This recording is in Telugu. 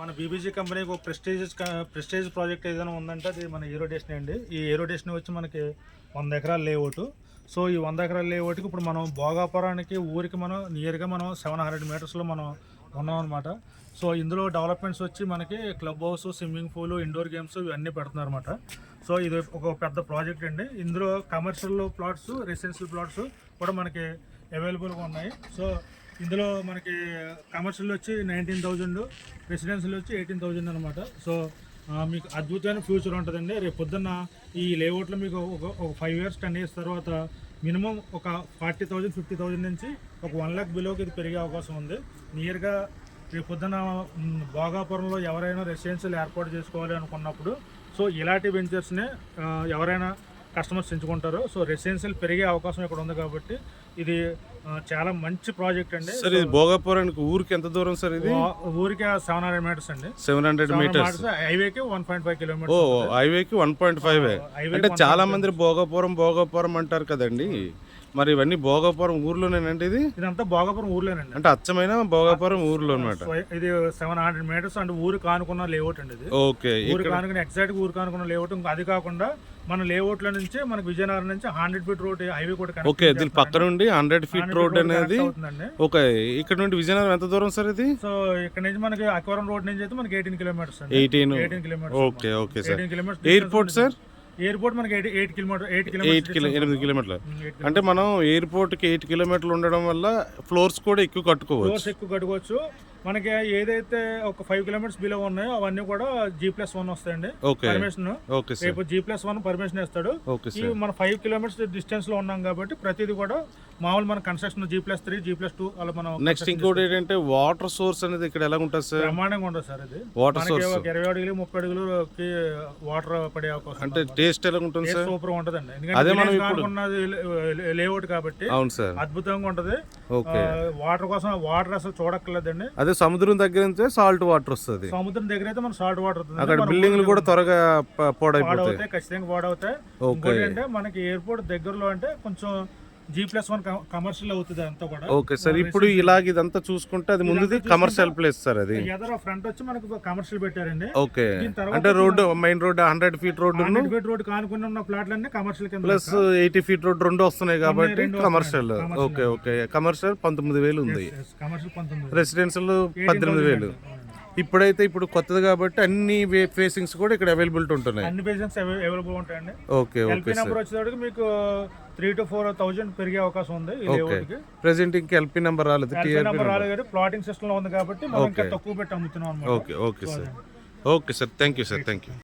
మన బీబీజీ కంపెనీకి ఒక ప్రెస్టేజ్ ప్రెస్టేజ్ ప్రాజెక్ట్ ఏదైనా ఉందంటే అది మన ఏరోడేషన్ అండి. ఈ ఏరోడేషన్ వచ్చి మనకి వంద ఎకరాల లేఅవుట్ సో ఈ వంద ఎకరాల లేఅవుట్కి ఇప్పుడు మనం భోగాపురానికి ఊరికి మనం నియర్గా మనం సెవెన్ హండ్రెడ్ మీటర్స్లో మనం ఉన్నాం అనమాట సో ఇందులో డెవలప్మెంట్స్ వచ్చి మనకి club house swimming pool indoor games ఇవన్నీ పెడుతున్నారు అనమాట సో ఇది ఒక పెద్ద ప్రాజెక్ట్ అండి. ఇందులో కమర్షియల్ ప్లాట్స్ రెసిడెన్షియల్ ప్లాట్స్ కూడా మనకి అవైలబుల్గా ఉన్నాయి. సో ఇందులో మనకి కమర్షియల్ వచ్చి నైన్టీన్ థౌజండ్ రెసిడెన్షియల్ వచ్చి ఎయిటీన్ థౌజండ్ అనమాట సో మీకు అద్భుతమైన ఫ్యూచర్ ఉంటుందండి. రేపు పొద్దున్న ఈ లేఅవుట్లో మీకు ఒక ఒక ఫైవ్ ఇయర్స్ టెన్ ఇయర్స్ తర్వాత మినిమం ఒక ఫార్టీ థౌజండ్ ఫిఫ్టీ థౌజండ్ నుంచి ఒక వన్ ల్యాక్ బిలోకి ఇది పెరిగే అవకాశం ఉంది. నియర్గా రేపు పొద్దున భోగాపురంలో ఎవరైనా రెసిడెన్షియల్ ఏర్పాటు చేసుకోవాలి అనుకున్నప్పుడు సో ఇలాంటి వెంచర్స్నే ఎవరైనా కస్టమర్స్ ఎంచుకుంటారు. సో రెసిడెన్షియల్ పెరిగే అవకాశం ఇక్కడ ఉంది కాబట్టి ఇది చాలా మంచి ప్రాజెక్ట్ అండి. సార్ ఇది భోగాపురానికి ఊరికి ఎంత దూరం సార్ ఇది? ఊరికి సెవెన్ హండ్రెడ్ మీటర్స్ అండి. Seven hundred metres. హైవేకి వన్ పాయింట్ ఫైవ్ ఓ కిలోమీటర్స్ హైవేకి వన్ పాయింట్ ఫైవ్ అంటే చాలా మంది భోగాపురం భోగాపురం అంటారు కదండి. మరి ఇవన్నీ భోగాపురం ఊర్లోనేనండి ఇది? ఇదంతా భోగాపురం ఊర్లోనండి. అంటే అచ్చమైన భోగాపురం ఊర్లో అనమాట ఇది సెవెన్ హండ్రెడ్ మీటర్స్ అంటే ఊరు కానుకున్న లేఅవుట్ అండి ఇది. ఓకే ఊరు కానుకున్న ఎగ్జాక్ట్ ఊరు కానుకున్న లేఅవుట్ ఇంకా అది కాకుండా మన లేఅవుట్లో నుంచి మనకి విజయనగరం నుంచి హండ్రెడ్ ఫీట్ రోడ్ హైవే కూడా ఓకే దీని పక్క నుండి హండ్రెడ్ ఫీట్ 100 రోడ్ అనేది ఓకే ఇక్కడ నుండి విజయనగరం ఎంత దూరం సార్ ఇది? సో ఇక్కడ నుంచి మనకి అక్వరం రోడ్ నుంచి అయితే మనకి eighteen kilometres eighteen eighteen kilometres okay okay sir. Airport sir? Airport మనకి eight kilometre eight eight kilo ఎనిమిది కిలోమీటర్లు. ఎయిట్ అంటే మనం ఎయిర్పోర్ట్కి ఎయిట్ కిలోమీటర్లు ఉండడం వల్ల ఫ్లోర్స్ కూడా ఎక్కువ కట్టుకోవచ్చు. ఫ్లోర్స్ ఎక్కువ కట్టుకోవచ్చు. మనకి ఏదైతే ఒక ఫైవ్ కిలోమీటర్స్ బిలో ఉన్నాయో అవన్నీ కూడా జీ ప్లస్ వన్ వస్తాయండి. ఓకే. Permission okay sir. రేపు జీ ప్లస్ వన్ పర్మిషన్ ఇస్తాడు. Okay sir. మన ఫైవ్ కిలోమీటర్స్ డిస్టెన్స్లో ఉన్నాం కాబట్టి ప్రతిదీ కూడా మామూలు మన construction G plus three G plus two అలా మనం నెక్స్ట్ ఇంకోటి ఏంటంటే వాటర్ సోర్స్ అనేది ఇక్కడ ఎలా ఉంటుంది సార్? బ్రహ్మాండంగా ఉండదు సార్ ఇది. వాటర్ సోర్స్ ఇరవై అడుగులు ముప్పై అడుగులకి వాటర్ పడే అవకాశం అంటే టేస్ట్ ఎలా ఉంటుంది సార్? సూపర్ ఉంటదండి. అదే మనం ఎందుకంటే ఇప్పుడు- అనుకున్నది లేఅవుట్ కాబట్టి అవును సార్. అద్భుతంగా ఉంటది. ఓకే. వాటర్ కోసం వాటర్ అసలు చూడక్కర్లేదండి. అదే సముద్రం దగ్గర నుంచి సాల్ట్ వాటర్ వస్తుంది. సముద్రం దగ్గర అయితే మన సాల్ట్ వాటర్ వస్తుంది. అక్కడ బిల్డింగ్లు కూడా త్వరగా పాడైపోతాయి. ఖచ్చితంగా పాడవుతాయి. అంటే మనకి ఎయిర్పోర్ట్ దగ్గరలో అంటే కొంచెం జీ ప్లస్ వన్ కమర్షియల్ అవుతుంది అంతా కూడా. ఓకే సార్ ఇప్పుడు ఇలాగ ఇదంతా చూసుకుంటే అది ముందుది కమర్షియల్ ప్లేస్ సార్ అది. ఎదర ఫ్రంట్ వచ్చి మనకు కమర్షియల్ పెట్టారండి. ఓకే అంటే road main road hundred feet road hundred feet road కానుకుని ఉన్న ప్లాట్లన్నీ కమర్షియల్ కింద ప్లస్ ఎయిటీ ఫీట్ రోడ్ రెండు వస్తున్నాయి కాబట్టి రెండు కమర్షియల్. ఓకే ఓకే కమర్షియల్ పంతొమ్మిది వేలు ఉంది. కమర్షియల్ పంతొమ్మిది రెసిడెన్షియల్ పద్దెనిమిది వేలు. ఇప్పుడైతే ఇప్పుడు కొత్తది కాబట్టి అన్ని ఫేసింగ్స్ కూడా ఇక్కడ అవైలబిలిటీ ఉంటున్నాయి. అన్ని పేషెంట్స్ అవైలబుల్ ఉంటాయండి. ఓకే ఓకే నెంబర్ వచ్చేటప్పటికి మీకు త్రీ టు ఫోర్ థౌజండ్ పెరిగే అవకాశం ఉంది ఓకే ప్రెసెంట్ ఇంక ఎల్పీ నెంబర్ రాలేదు నెంబర్ రాలేదు ప్లాటింగ్ సిస్టమ్లో ఉంది కాబట్టి మనం ఇంకా. తక్కువ పెట్టి అమ్ముతున్నాం okay okay sir. Okay sir thank you sir thank you